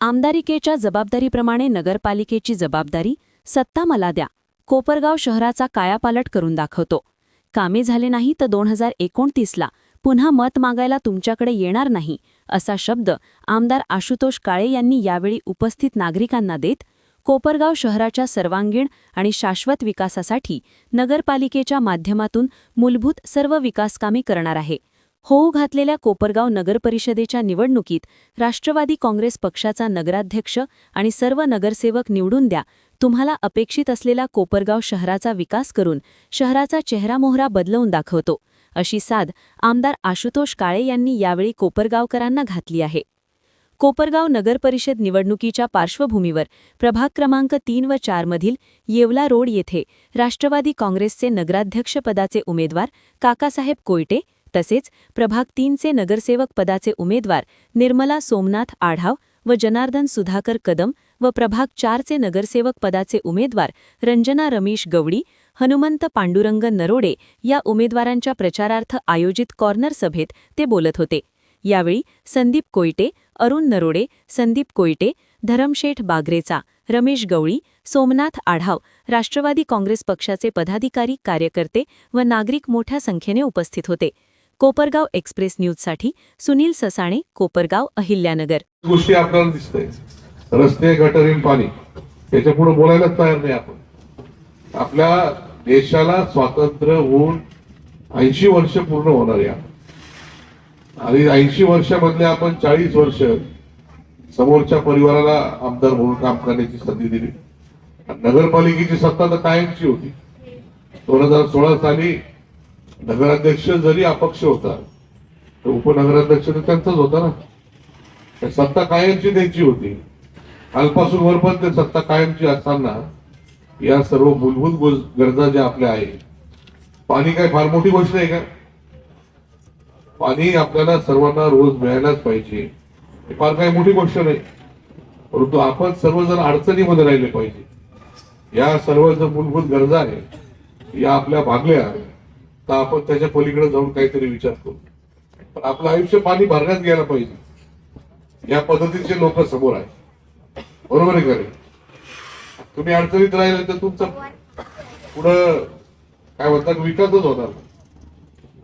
आमदारिकेच्या जबाबदारीप्रमाणे नगरपालिकेची जबाबदारी सत्ता मला द्या. कोपरगाव शहराचा कायापालट करून दाखवतो. कामे झाले नाही तर दोन हजार एकोणतीसला पुन्हा मत मागायला तुमच्याकडे येणार नाही असा शब्द आमदार आशुतोष काळे यांनी यावेळी उपस्थित नागरिकांना देत कोपरगाव शहराच्या सर्वांगीण आणि शाश्वत विकासासाठी नगरपालिकेच्या माध्यमातून मूलभूत सर्व विकासकामे करणार आहे. होऊ घातलेल्या कोपरगाव नगरपरिषदेच्या निवडणुकीत राष्ट्रवादी काँग्रेस पक्षाचा नगराध्यक्ष आणि सर्व नगरसेवक निवडून द्या. तुम्हाला अपेक्षित असलेला कोपरगाव शहराचा विकास करून शहराचा चेहरामोहरा बदलवून दाखवतो अशी साद आमदार आशुतोष काळे यांनी यावेळी कोपरगावकरांना घातली आहे. कोपरगाव नगरपरिषद निवडणुकीच्या पार्श्वभूमीवर प्रभाग क्रमांक तीन व चारमधील येवला रोड येथे राष्ट्रवादी काँग्रेसचे नगराध्यक्षपदाचे उमेदवार काकासाहेब कोयटे तसेच प्रभाग तीनचे नगरसेवक पदाचे उमेदवार निर्मला सोमनाथ आढाव व जनार्दन सुधाकर कदम व प्रभाग चारचे नगरसेवक पदाचे उमेदवार रंजना रमेश गवडी हनुमंत पांडुरंग नरोडे या उमेदवारांच्या प्रचारार्थ आयोजित कॉर्नर सभेत ते बोलत होते. यावेळी संदीप कोयटे अरुण नरोडे संदीप कोयटे धरमशेठ बागरेचा रमेश गवळी सोमनाथ आढाव राष्ट्रवादी काँग्रेस पक्षाचे पदाधिकारी कार्यकर्ते व नागरिक मोठ्या संख्येने उपस्थित होते. कोपरगाव एक्सप्रेस न्यूजसाठी सुनील ससाणे कोपरगाव अहिल्यानगर. गोष्टी आपल्याला दिसतंय. रस्ते गटरीन पाणी याच्यापुढे बोलायलाच तयार नाही आपण. आपल्या देशाला स्वातंत्र्य होऊन ऐंशी वर्ष पूर्ण होणार या आणि ऐंशी वर्षामधले आपण चाळीस वर्ष समोरच्या परिवाराला आमदार म्हणून काम करण्याची संधी दिली. नगरपालिकेची सत्ता तर कायमची होती. दोन हजार सोळा साली नगराध्यक्ष जरी अपक्ष होता तर उपनगराध्यक्ष तर त्यांचाच होता ना. सत्ता कायमची त्यांची होती. कालपासून वरपर्यंत सत्ता कायमची असताना या सर्व मूलभूत गरजा ज्या आपल्या आहेत पाणी काय फार मोठी गोष्ट आहे का? पाणी आपल्याला सर्वांना रोज मिळायलाच पाहिजे. हे फार काही मोठी गोष्ट नाही. परंतु आपण सर्वजण अडचणीमध्ये राहिले पाहिजे. या सर्व ज्या मूलभूत गरजा आहेत. या आपल्या भागल्या तर आपण त्याच्या पलीकडे जाऊन काहीतरी विचार करू. पण आपलं आयुष्य पाणी भरण्यात गेलं पाहिजे. या पद्धतीचे लोक समोर आहेत. बरोबर आहे खरे तुम्ही अडचणीत राहिले तर तुमचं पुढं काय म्हणतात विकासच होणार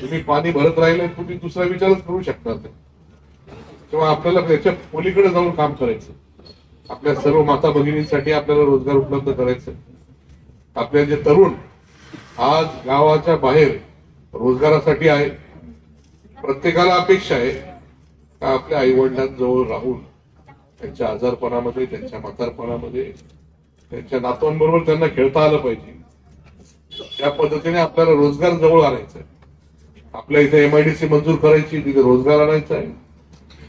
तुम्ही पाणी भरत राहिले तुम्ही दुसरा विचारच करू शकता किंवा तेव्हा आपल्याला त्याच्या पलीकडे जाऊन काम करायचं. आपल्या सर्व माता भगिनींसाठी आपल्याला रोजगार उपलब्ध करायचं आपले जे तरुण आज गावाच्या बाहेर रोजगारासाठी आहे. प्रत्येकाला अपेक्षा आहे का आपल्या आई वडिलांजवळ राहून त्यांच्या आजारपणामध्ये त्यांच्या म्हातारपणामध्ये त्यांच्या नातवांबरोबर त्यांना खेळता आलं पाहिजे. त्या पद्धतीने आपल्याला रोजगार जवळ आणायचा आहे. आपल्या इथे एमआयडीसी मंजूर करायची तिथे रोजगार आणायचा आहे.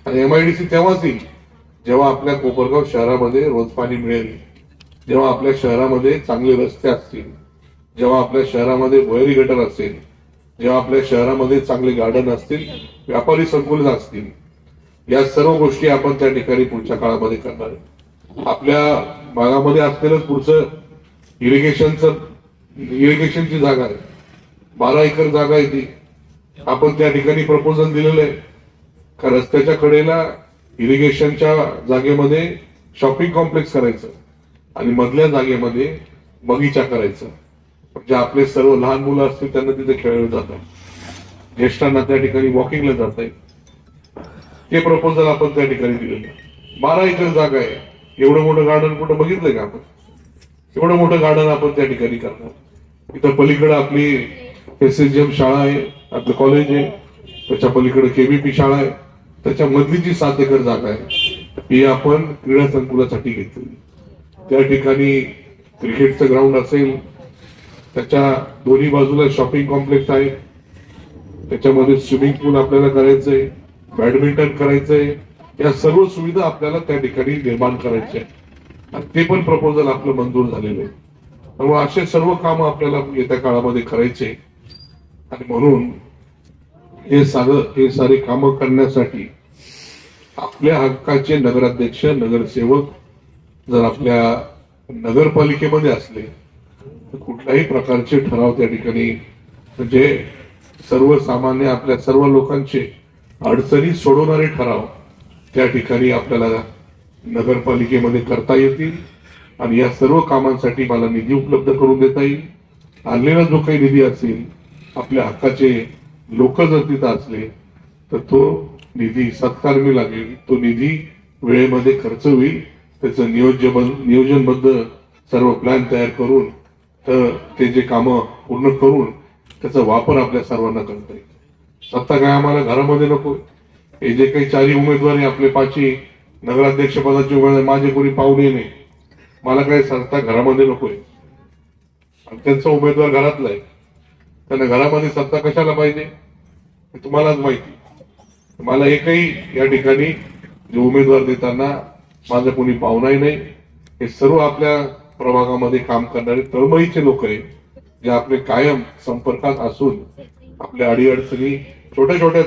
आणि एमआयडीसी तेव्हाच येईल जेव्हा आपल्या कोपरगाव शहरामध्ये रोज पाणी मिळेल. जेव्हा आपल्या शहरामध्ये चांगले रस्ते असतील. जेव्हा आपल्या शहरामध्ये भुयारी गटर असेल. जेव्हा आपल्या शहरामध्ये चांगले गार्डन असतील व्यापारी संकुलन असतील या सर्व गोष्टी आपण त्या ठिकाणी पुढच्या काळामध्ये करणार आहे. आपल्या भागामध्ये असलेलं पुढचं इरिगेशनचं इरिगेशनची जागा आहे. बारा एकर जागा आहे ती. आपण त्या ठिकाणी प्रपोजल दिलेलं आहे. का रस्त्याच्या कडेला इरिगेशनच्या जागेमध्ये शॉपिंग कॉम्प्लेक्स करायचं आणि मधल्या जागेमध्ये बगीचा करायचा. म्हणजे आपले सर्व लहान मुलं असतील त्यांना तिथे खेळलं जातं ज्येष्ठांना त्या ठिकाणी वॉकिंगला जाता येईल ते प्रपोजल आपण त्या ठिकाणी दिलेलं बारा एकर जागा आहे. एवढं मोठं गार्डन कुठं बघितलंय का आपण? एवढं मोठं गार्डन आपण त्या ठिकाणी करणार. इथं पलीकडे आपली एस एस एम शाळा आहे आपलं कॉलेज आहे. त्याच्या पलीकडे केबीपी शाळा आहे. त्याच्या मधली जी सात एकर जागा आहे ही आपण क्रीडा संकुलासाठी घेतली त्या ठिकाणी क्रिकेटचं ग्राउंड असेल त्याच्या दोन्ही बाजूला शॉपिंग कॉम्प्लेक्स आहे. त्याच्यामध्ये स्विमिंग पूल आपल्याला करायचंय बॅडमिंटन करायचंय. या सर्व सुविधा आपल्याला त्या ठिकाणी निर्माण करायच्या आणि ते पण प्रपोजल आपलं मंजूर झालेलं आहे. त्यामुळे असे सर्व काम आपल्याला येत्या काळामध्ये करायचे आणि म्हणून हे सारं हे सारे कामं करण्यासाठी आपल्या हक्काचे नगराध्यक्ष नगरसेवक जर आपल्या नगरपालिकेमध्ये असले काही कुठल्याही प्रकारचे ठराव त्या ठिकाणी जे सर्वसामान्य आपल्या सर्व लोकांचे अडचणी सोडवणारे ठराव त्या ठिकाणी आपल्याला नगरपालिकेमध्ये करता येतील आणि या सर्व कामांसाठी मला निधी उपलब्ध करून देता येईल. आणलेला जो काही निधी असेल आपल्या हक्काचे लोक जर तिथं असले तर तो निधी सत्कारमी लागेल. तो निधी वेळेमध्ये खर्च होईल. त्याचं नियोजन नियोजनबद्ध सर्व प्लॅन तयार करून तर ते जे कामं पूर्ण करून त्याचा वापर आपल्या सर्वांना करता येईल. सत्ता काय आम्हाला घरामध्ये नको हे जे काही चारही उमेदवार आहे आपले पाचही नगराध्यक्ष पदाचे उमेदवार माझे कोणी पाहुणे नाही. मला काही सत्ता घरामध्ये नकोय आणि त्यांचा उमेदवार घरातला आहे. त्यांना घरामध्ये सत्ता कशाला पाहिजे हे तुम्हालाच माहिती मला एकही या ठिकाणी जे उमेदवार देताना माझं कोणी पाहुणाही नाही. हे सर्व आपल्या प्रभागामध्ये काम करणारे तळमळीचे लोक आहेत जे आपले कायम संपर्कात असून आपल्या अडीअडचणी छोट्या छोट्या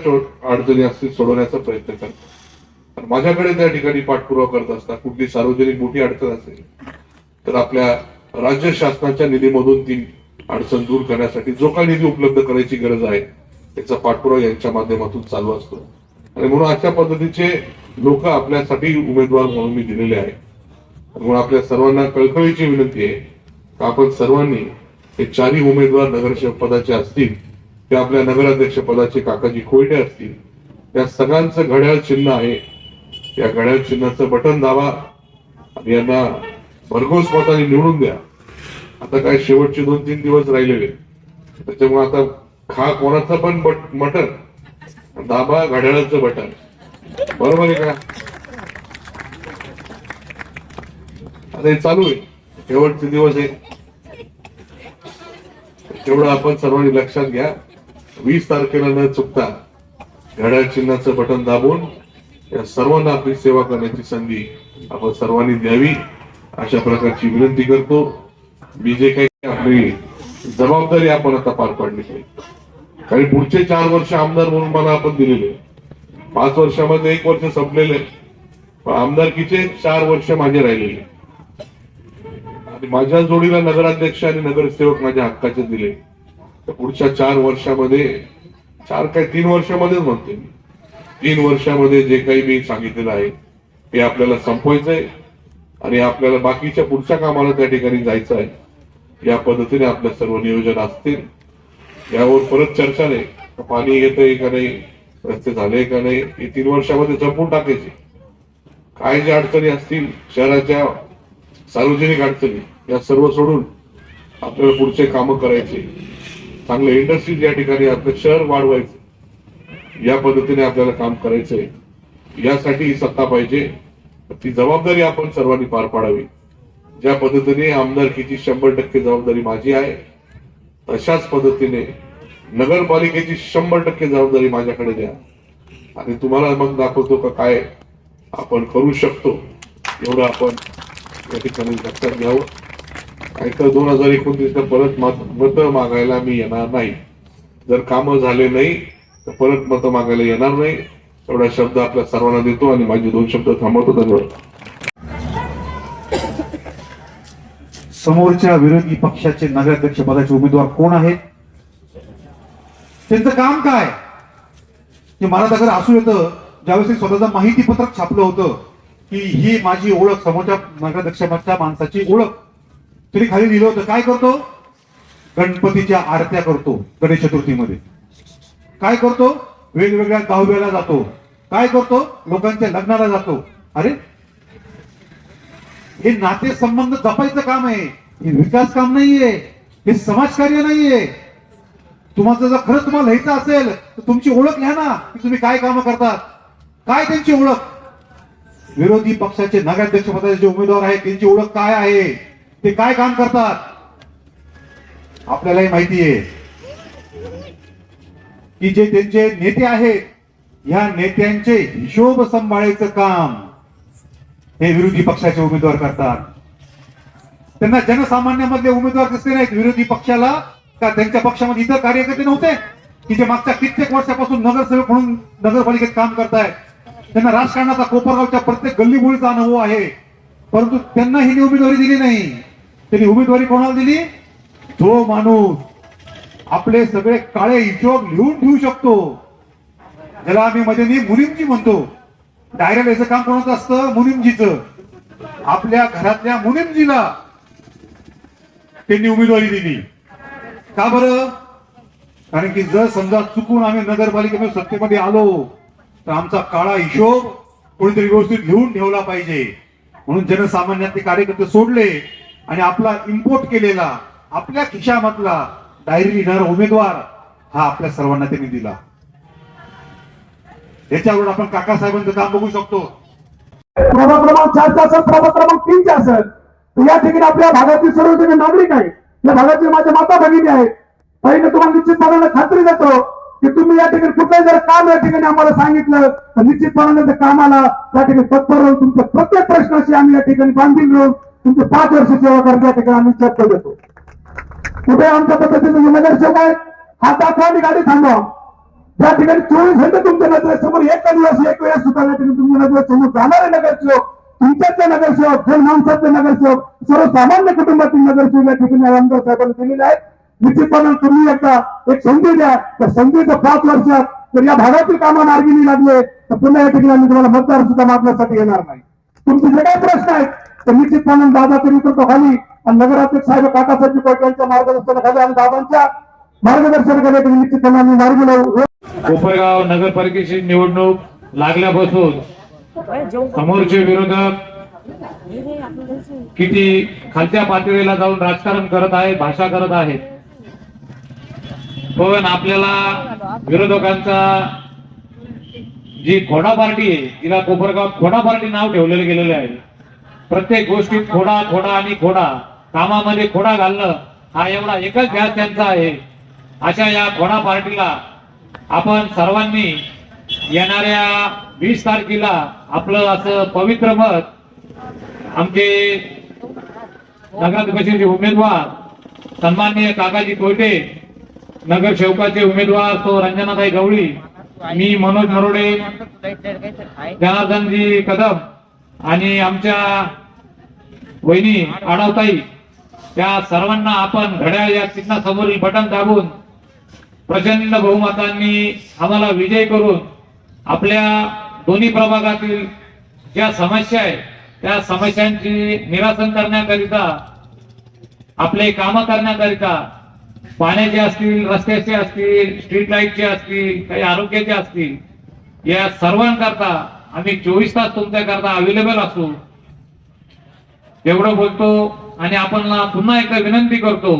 अडचणी असतील सोडवण्याचा प्रयत्न करतात. माझ्याकडे त्या ठिकाणी पाठपुरावा करत असतात कुठली सार्वजनिक मोठी अडचण असेल तर आपल्या राज्य शासनाच्या निधीमधून ती अडचण दूर करण्यासाठी जो काही निधी उपलब्ध करायची गरज आहे त्याचा पाठपुरावा यांच्या माध्यमातून चालू असतो. आणि म्हणून अशा पद्धतीचे लोक आपल्यासाठी उमेदवार म्हणून मी दिलेले आहेत. म्हणून आपल्या सर्वांना कळकळीची विनंती आहे की आपण सर्वांनी हे चारही उमेदवार नगरसेवक पदाचे असतील ते आपल्या नगराध्यक्ष पदाचे काकाजी कोयटे असतील त्या सगळ्यांचं घड्याळ चिन्ह आहे. या घड्याळ चिन्हाचं बटन दाबा आणि यांना भरघोस मताने निवडून द्या. आता काय शेवटचे दोन तीन दिवस राहिलेले. त्याच्यामुळे आता खा कोणाचं पण बट मटन दाबा घड्याळाचं बटन. बरोबर आहे का? आता हे चालू आहे. शेवटचे दिवस आहे. तेवढं आपण सर्वांनी लक्षात घ्या. वीस तारखेला न चुकता घड्याळ चिन्हाचं बटन दाबून या सर्वांना आपली सेवा करण्याची संधी आपण सर्वांनी द्यावी. अशा प्रकारची विनंती करतो. मी जे काही आपली जबाबदारी आपण आता पार पाडली पाहिजे कारण पुढचे चार वर्ष आमदार म्हणून मला आपण दिलेले पाच वर्षामध्ये एक वर्ष संपलेले पण आमदारकीचे चार वर्ष माझे राहिलेले माझ्या जोडीला नगराध्यक्ष आणि नगरसेवक माझ्या हक्काचे दिले. तर पुढच्या चार वर्षामध्ये चार काय तीन वर्षामध्येच म्हणते मी. तीन वर्षामध्ये जे काही मी सांगितलेलं आहे ते आपल्याला संपवायचंय आणि आपल्याला बाकीच्या पुढच्या कामाला त्या ठिकाणी जायचं आहे या पद्धतीने आपल्या सर्व नियोजन असतील. यावर परत चर्चा नाही. का पाणी येतंय का नाही? रस्ते झाले का नाही? हे तीन वर्षामध्ये जपून टाकायचे. काय ज्या अडचणी असतील शहराच्या सार्वजनिक अडचणी या सर्व सोडून आपल्याला पुढचे कामं करायचे. चांगले इंडस्ट्रीज या ठिकाणी आपलं शहर वाढवायचं. या पद्धतीने आपल्याला काम करायचंय. यासाठी ही सत्ता पाहिजे. ती जबाबदारी आपण सर्वांनी पार पाडावी. ज्या पद्धतीने आमदारकीची शंभर टक्के जबाबदारी माझी आहे तशाच पद्धतीने नगरपालिकेची शंभर टक्के जबाबदारी माझ्याकडे द्या. आणि तुम्हाला मग दाखवतो का काय आपण करू शकतो. एवढं आपण या ठिकाणी लक्षात घ्यावं काय तर दोन हजार एकोणतीसला परत मत मागायला मी येणार नाही. जर कामं झाले नाही तर परत मतं मागायला येणार नाही. एवढा शब्द आपल्या सर्वांना देतो आणि माझे दोन शब्द थांबवतो. धन्यवाद. समोरच्या विरोधी पक्षाचे नगराध्यक्ष पदाचे उमेदवार कोण आहेत? त्यांचं काम काय? की मला तर असू येतं ज्यावेळेस स्वतःचं माहिती पत्रक छापलं होतं की ही माझी ओळख समोरच्या नगराध्यक्षाच्या माणसाची ओळख. तरी खाली लिहिलं होतं काय करतो? गणपतीच्या आरत्या करतो गणेश चतुर्थीमध्ये. काय करतो? वेगवेगळ्या दहाव्याला जातो. काय करतो? लोकांच्या लग्नाला जातो. अरे हे नाते संबंध जपायचं काम आहे. हे विकास काम नाहीये. हे समाजकार्य नाहीये. तुम्हाला जर खरंच तुम्हाला लिहायचं असेल तर तुमची ओळख लिहा ना की तुम्ही काय कामं करतात काय त्यांची ओळख? विरोधी पक्षाचे नगराध्यक्ष पदाचे जे उमेदवार आहेत त्यांची ओळख काय आहे? ते काय काम करतात? आपल्यालाही माहिती आहे की जे त्यांचे नेते आहेत ह्या नेत्यांचे हिशोब सांभाळायचं काम हे विरोधी पक्षाचे उमेदवार करतात. त्यांना जनसामान्यामधले उमेदवार दिसले नाहीत. विरोधी पक्षाला का त्यांच्या पक्षामध्ये इतर कार्यकर्ते नव्हते? की जे मागच्या कित्येक वर्षापासून नगरसेवक म्हणून नगरपालिकेत काम करतायत? त्यांना राजकारणाचा कोपरगावच्या प्रत्येक गल्लीबोळीचा हो अनुभव आहे. परंतु त्यांना ही उमेदवारी दिली नाही. त्यांनी उमेदवारी कोणाला दिली? जो माणूस आपले सगळे काळे हिशोब लिहून ठेवू शकतो. ज्याला आम्ही मध्ये मुलींची म्हणतो. डायरेक्ट याचं काम कोणाचं असतं? मुनिमजीचं. आपल्या घरातल्या मुनिमजीला त्यांनी उमेदवारी दिली. का बरं? कारण की जर समजा चुकून आम्ही नगरपालिकेमध्ये सत्तेमध्ये आलो तर आमचा काळा हिशोब कोणीतरी व्यवस्थित लिहून ठेवला पाहिजे. म्हणून जनसामान्यातले कार्यकर्ते सोडले आणि आपला इम्पोर्ट केलेला आपल्या खिशामधला डायरी लिहिणारा उमेदवार हा आपल्या सर्वांना त्यांनी दिला. याच्यावर आपण काकासाहेबांचं काम बघू शकतो. प्रभाग क्रमांक चारचा असेल प्रभाग क्रमांक तीनचा असेल तर या ठिकाणी आपल्या भागातील सर्व नागरिक आहेत. या भागातील माझ्या माता भगिनी आहेत. पहिले तुम्हाला निश्चितपणाने खात्री देतो की तुम्ही या ठिकाणी कुठलंही जर काम या ठिकाणी आम्हाला सांगितलं तर निश्चितपणाने कामाला त्या ठिकाणी तत्पर राहून तुमच्या प्रत्येक प्रश्नाशी आम्ही या ठिकाणी बांधील राहून तुमचे पाच वर्ष सेवा करण्याच्या ठिकाणी आम्ही चर्चा देतो. कुठे आमच्या पद्धतीने नगरसेवक आहेत हा दाखवा आणि गाडी थांबवा. त्या ठिकाणी चोवीस घंटे तुमच्या नजरेसमोर एक दिवस एक वेळेस सुद्धा या ठिकाणी तुमच्या नजरेसमोर जाणारे नगरसेवक तुमच्यातले नगरसेवक जन माणसातले नगरसेवक सर्वसामान्य कुटुंबातील नगरसेवक या ठिकाणी आमदार साहेबांनी दिलेले आहेत. निश्चितपणे तुम्ही एकदा एक संधी द्या. त्या संधीचं पाच वर्षात जर या भागातील कामं मार्गी लागले तर पुन्हा या ठिकाणी आम्ही तुम्हाला मतदार सुद्धा मागण्यासाठी येणार नाही. तुमचे जे काही प्रश्न आहेत तर निश्चितपणे दादा तरी करतो खाली. आणि नगराध्यक्ष साहेब काकासाहेब कोट यांच्या मार्गदर्शनाखाली आणि दादांच्या मार्गदर्शनाखाली तुम्ही निश्चितपणे आम्ही मार्गी लावू कोपरगाव नगरपालिकेची निवडणूक लागल्यापासून समोरचे विरोधक किती खालच्या पातळीला जाऊन राजकारण करत आहेत भाषा करत आहेत पण आपल्याला विरोधकांचा जी खोडा पार्टी आहे तिला कोपरगाव खोडा पार्टी नाव ठेवलेलं गेलेलं आहे. प्रत्येक गोष्टीत खोडा खोडा आणि खोडा कामामध्ये खोडा घालणं हा एवढा एकच ध्यास त्यांचा आहे. अशा या खोडा पार्टीला आपण सर्वांनी येणाऱ्या वीस तारखेला आपलं असं पवित्र मत आमचे नगराध्यक्षांचे उमेदवार सन्माननीय काकाजी कोयटे नगरसेवकाचे उमेदवार तो रंजनाताई गवळी मी मनोज नरोडे जनार्दनजी कदम आणि आमच्या वहिनी आडवताई त्या सर्वांना आपण घड्याळ या चिन्हासमोरील बटन दाबून प्रचंड बहुमतांनी आम्हाला विजय करून आपल्या दोन्ही प्रभागातील ज्या समस्या आहेत त्या समस्यांची निरासन करण्याकरिता आपले काम करण्याकरिता पाण्याचे असतील रस्त्याचे असतील स्ट्रीट लाईटचे असतील काही आरोग्याचे असतील या सर्वांकरता आम्ही चोवीस तास तुमच्याकरता अवेलेबल असू एवढं बोलतो आणि आपण पुन्हा एकदा विनंती करतो